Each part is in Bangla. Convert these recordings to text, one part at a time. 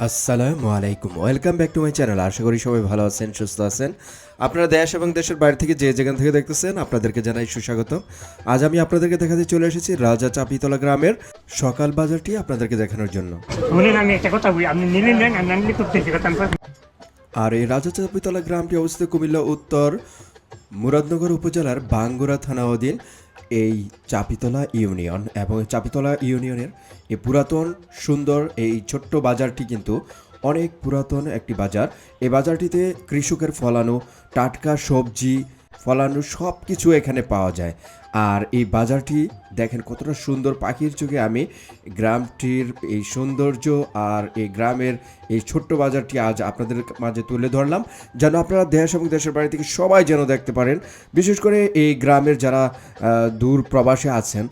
আসসালামু আলাইকুম। Welcome back to my channel আশা করি সবাই ভালো আছেন সুস্থ আছেন। আপনারা দেশ এবং দেশের বাইরে থেকে যে যেখান থেকে দেখতেছেন আপনাদেরকে জানাই সুস্বাগত আজ আমি আপনাদেরকে দেখাতে চলে এসেছি রাজা চাপিতলা গ্রামের সকাল বাজারটি আপনাদেরকে দেখানোর জন্য। আমি একটা কথা বলি আপনি নিলেন আর এই রাজা চাপিতলা গ্রামটি অবস্থিত কুমিল্লা উত্তর মুরাদনগর উপজেলার বাঙ্গুরা থানা অধীন এই চাপিতলা ইউনিয়ন এবং চাপিতলা ইউনিয়নের এই পুরাতন সুন্দর এই ছোট্ট বাজারটি কিন্তু অনেক পুরাতন একটি বাজার। এই বাজারটিতে কৃষকের ফলানো টাটকা সবজি ফলানো সব কিছু এখানে পাওয়া যায়। আর এই বাজারটি দেখেন কতটা সুন্দর পাখির চোখে আমি গ্রামটির এই সৌন্দর্য আর এই গ্রামের এই ছোট্ট বাজারটি আজ আপনাদের মাঝে তুলে ধরলাম। যেন আপনারা দেশ এবং দেশের বাড়ি থেকে সবাই যেন দেখতে পারেন। বিশেষ করে এই গ্রামের যারা দূর প্রবাসে আছেন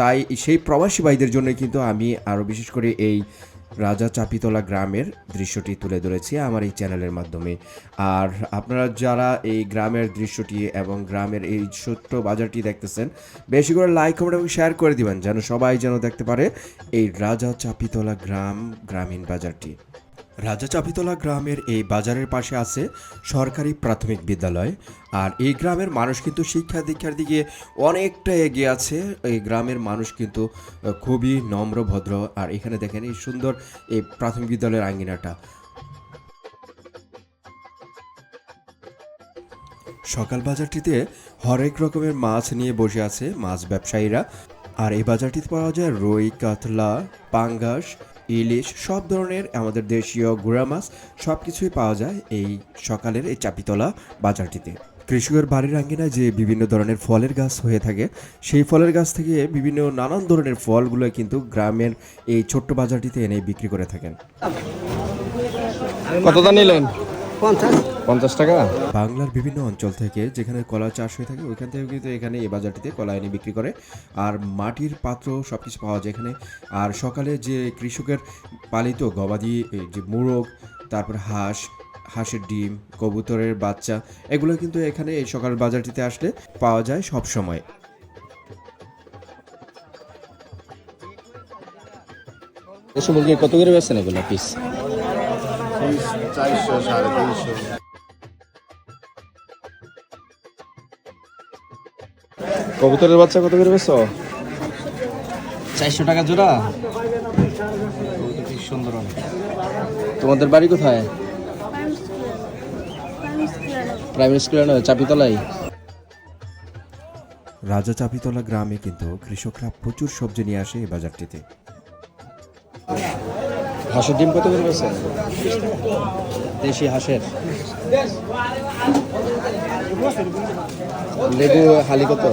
তাই সেই প্রবাসী ভাইদের জন্য কিন্তু আমি আরও বিশেষ করে এই রাজা চাপিতলা গ্রামের দৃশ্যটি তুলে ধরেছি আমার এই চ্যানেলের মাধ্যমে। আর আপনারা যারা এই গ্রামের দৃশ্যটি এবং গ্রামের এই ছোট্ট বাজারটি দেখতেছেন, বেশি করে লাইক কমেন্ট এবং শেয়ার করে দিবেন, যেন সবাই যেন দেখতে পারে এই রাজা চাপিতলা গ্রাম, গ্রামীণ বাজারটি। রাজা চাপিতলা গ্রামের এই বাজারের পাশে আছে সরকারি প্রাথমিক বিদ্যালয়। আর এই গ্রামের মানুষ কিন্তু শিক্ষা দীক্ষার দিকে অনেকটা এগিয়ে আছে। এই গ্রামের মানুষ কিন্তু খুবই নম্র, ভদ্র। আর এখানে দেখেন এই সুন্দর এই প্রাথমিক বিদ্যালয়ের আঙ্গিনাটা। সকাল বাজারটিতে হরেক রকমের মাছ নিয়ে বসে আছে মাছ ব্যবসায়ীরা। আর এই বাজারটিতে পাওয়া যায় রুই, কাতলা, পাঙ্গাস ইলিশ সব ধরনের আমাদের দেশীয় গুড়া মাছ সব কিছুই পাওয়া যায় এই সকালের এই চাপিতলা বাজারটিতে। কৃষকের বাড়ির আঙ্গিনায় যে বিভিন্ন ধরনের ফলের গাছ হয়ে থাকে সেই ফলের গাছ থেকে বিভিন্ন নানান ধরনের ফলগুলো কিন্তু গ্রামের এই ছোট্ট বাজারটিতে এনে বিক্রি করে থাকেন। কতটা নিলেন? পঞ্চাশ। পঞ্চাশ টাকা? বাংলার বিভিন্ন অঞ্চল থেকে যেখানে কলা চাষ হয়ে থাকে ওইখান থেকে কিন্তু এখানে এই বাজারটিতে কলা এনে বিক্রি করে। আর মাটির পাত্র সব কিছু পাওয়া যায় এখানে। আর সকালে যে কৃষকের পালিত গবাদি যে মোরগ তারপর হাঁস হাঁসের ডিম কবুতরের বাচ্চা এগুলো কিন্তু এখানে এই সকাল বাজারটিতে আসলে পাওয়া যায় সব সময়। দেশি মুরগি কত করে বেচছেন এগুলো পিস চারশো সাড়ে তিনশো। কবুতরের বাচ্চা কত করে বেচছো চারশো টাকা জোড়া। সুন্দর তোমাদের বাড়ি কোথায়? প্রাইমারি স্কুলে নয় চাপিতলাই রাজা চাপিতলা গ্রামে কিন্তু কৃষকরা প্রচুর সবজি নিয়ে আসে এই বাজারটিতে। হাঁসের ডিম কত করে দেশি হাঁসের। লেবু হালি কত?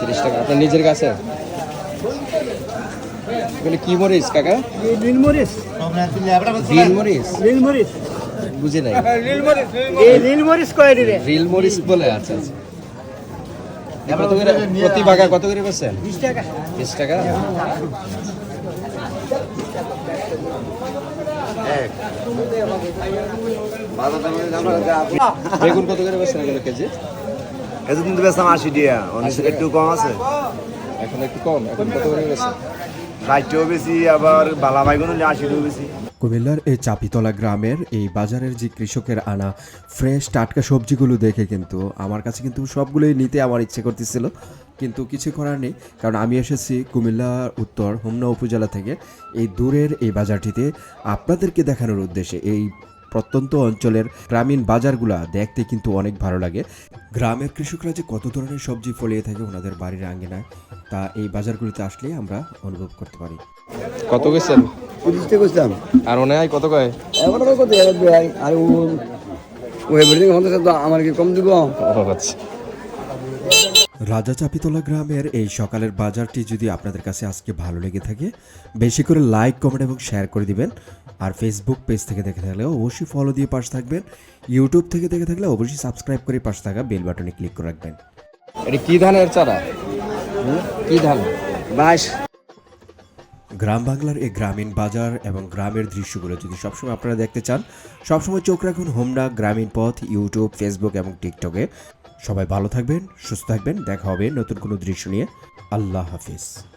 তিরিশ টাকা। আপনার নিজের কাছে এগুলো কি মরিচ কাকা? নীল মরিচ। রিল মরিচ? নীল মরিচ। বুঝি নাই। এই নীল মরিচ কয় বলে আচ্ছা আচ্ছা। কত করে? প্রতি বাগা কত করে বেচছেন বিশ টাকা। বিশ টাকা? বেগুন কত করে বেচছেন এগুলো কেজি? এতদিন তো বেচলাম আশি অনেক একটু কম আছে। এখন একটু কম এখন কত করে বেচছেন ষাটটাও বেশি আবার বালা বাইগুন হলে আশিটাও বেশি। কুমিল্লার এই চাপিতলা গ্রামের এই বাজারের যে কৃষকের আনা ফ্রেশ টাটকা সবজিগুলো দেখে কিন্তু আমার কাছে কিন্তু সবগুলোই নিতে আমার ইচ্ছে করতেছিল কিন্তু কিছু করার নেই কারণ আমি এসেছি কুমিল্লা উত্তর হোমনা উপজেলা থেকে। এই দূরের এই বাজারটিতে আপনাদেরকে দেখানোর উদ্দেশ্যে এই প্রত্যন্ত অঞ্চলের গ্রামীণ বাজারগুলা দেখতে কিন্তু অনেক ভালো লাগে। গ্রামের কৃষকরা যে কত ধরনের সবজি ফলিয়ে থাকে ওনাদের বাড়ির আঙ্গিনায় তা এই বাজারগুলিতে আসলে আমরা অনুভব করতে পারি। কত গেছেন পঁচিশটা আর মনে হয় কত কয়? কত? আর ও আমার কি কম দিব? আচ্ছা। রাজা চাপিতলা গ্রামের এই সকালের বাজারটি যদি আপনাদের কাছে আজকে ভালো লেগে থাকে বেশি করে লাইক কমেন্ট এবং শেয়ার করে দিবেন। আর ফেসবুক পেজ থেকে দেখে থাকলে অবশ্যই ফলো দিয়ে পাশে থাকবেন। ইউটিউব থেকে দেখে থাকলে অবশ্যই সাবস্ক্রাইব করে পাশে থাকা বেল বাটনে ক্লিক করে রাখবেন। এটা কি ধানের চারা? কি ধান? বাইশ। গ্রাম বাংলার এই গ্রামীণ বাজার এবং গ্রামের দৃশ্যগুলো যদি সবসময় আপনারা দেখতে চান সবসময় চোখ রাখুন হোমনা গ্রামীণ পথ ইউটিউব ফেসবুক এবং টিকটকে সবাই ভালো থাকবেন সুস্থ থাকবেন দেখা হবে নতুন কোনো দৃশ্য নিয়ে। আল্লাহ হাফিজ।